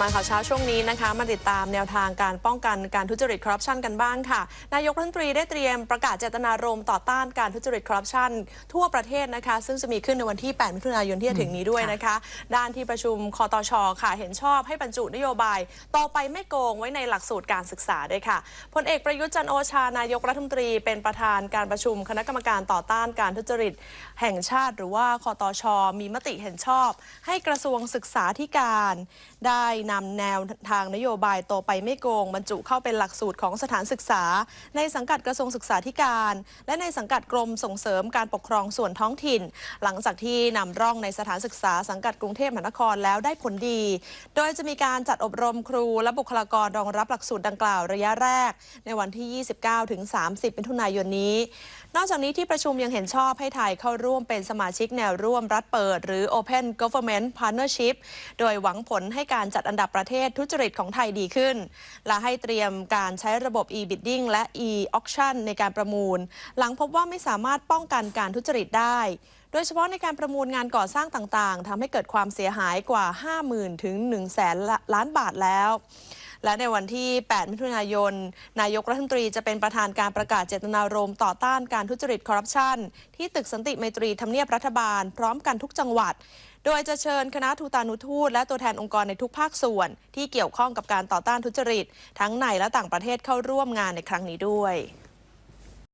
มาข่าวเช้าช่วงนี้นะคะ มาติดตามแนวทางการป้องกันการทุจริตคอร์รัปชันกันบ้างค่ะ นายกรัฐมนตรีได้เตรียมประกาศเจตนารมณ์ต่อต้านการทุจริตคอร์รัปชันทั่วประเทศนะคะ ซึ่งจะมีขึ้นในวันที่ 8 มิถุนายนที่จะถึงนี้ด้วยนะคะ ด้านที่ประชุมคอตชค่ะ เห็นชอบให้บรรจุนโยบาย ต่อไปไม่โกงไว้ในหลักสูตรการศึกษาด้วยค่ะพลเอกประยุทธ์จันทร์โอชานายกรัฐมนตรีเป็นประธานการประชุมคณะกรรมการต่อต้านการทุจริตแห่งชาติ หรือว่าคอตช มีมติเห็นชอบ ให้กระทรวงศึกษาธิการได้นำแนวทางนโยบายโตไปไม่โกงบรรจุเข้าเป็นหลักสูตรของสถานศึกษา ในสังกัดกระทรวงศึกษาธิการ และในสังกัดกรมส่งเสริมการปกครองส่วนท้องถิ่น หลังจากที่นำร่องในสถานศึกษาสังกัดกรุงเทพมหานครแล้วได้ผลดี โดยจะมีการจัดอบรมครูและบุคลากรรองรับหลักสูตรดังกล่าวระยะแรก ในวันที่ 29 ถึง 30มิถุนายนนี้ นอกจากนี้ที่ประชุมยังเห็นชอบให้ไทยเข้าร่วมเป็นสมาชิกแนวร่วมรัฐเปิด หรือ Open Government Partnership โดยหวังผลให้การจัดอันดับประเทศทุจริตของไทยดีขึ้น และให้เตรียมการใช้ระบบ e-bidding และ e-auction ในการประมูล หลังพบว่าไม่สามารถป้องกันการทุจริตได้ โดยเฉพาะในการประมูลงานก่อสร้างต่างๆทำให้เกิดความเสียหายกว่า 50,000 ถึง 1 0 0 0 0แสนล้านบาทแล้ว และในวันที่ 8 มิถุนายน นายกรัฐมนตรีจะเป็นประธานการประกาศเจตนารมณ์ต่อต้านการทุจริตคอร์รัปชันที่ตึกสันติไมตรีทำเนียบรัฐบาล พร้อมกันทุกจังหวัด โดยจะเชิญคณะทูตานุทูตและตัวแทนองค์กรในทุกภาคส่วน ที่เกี่ยวข้องกับการต่อต้านทุจริต ทั้งในและต่างประเทศเข้าร่วมงานในครั้งนี้ด้วย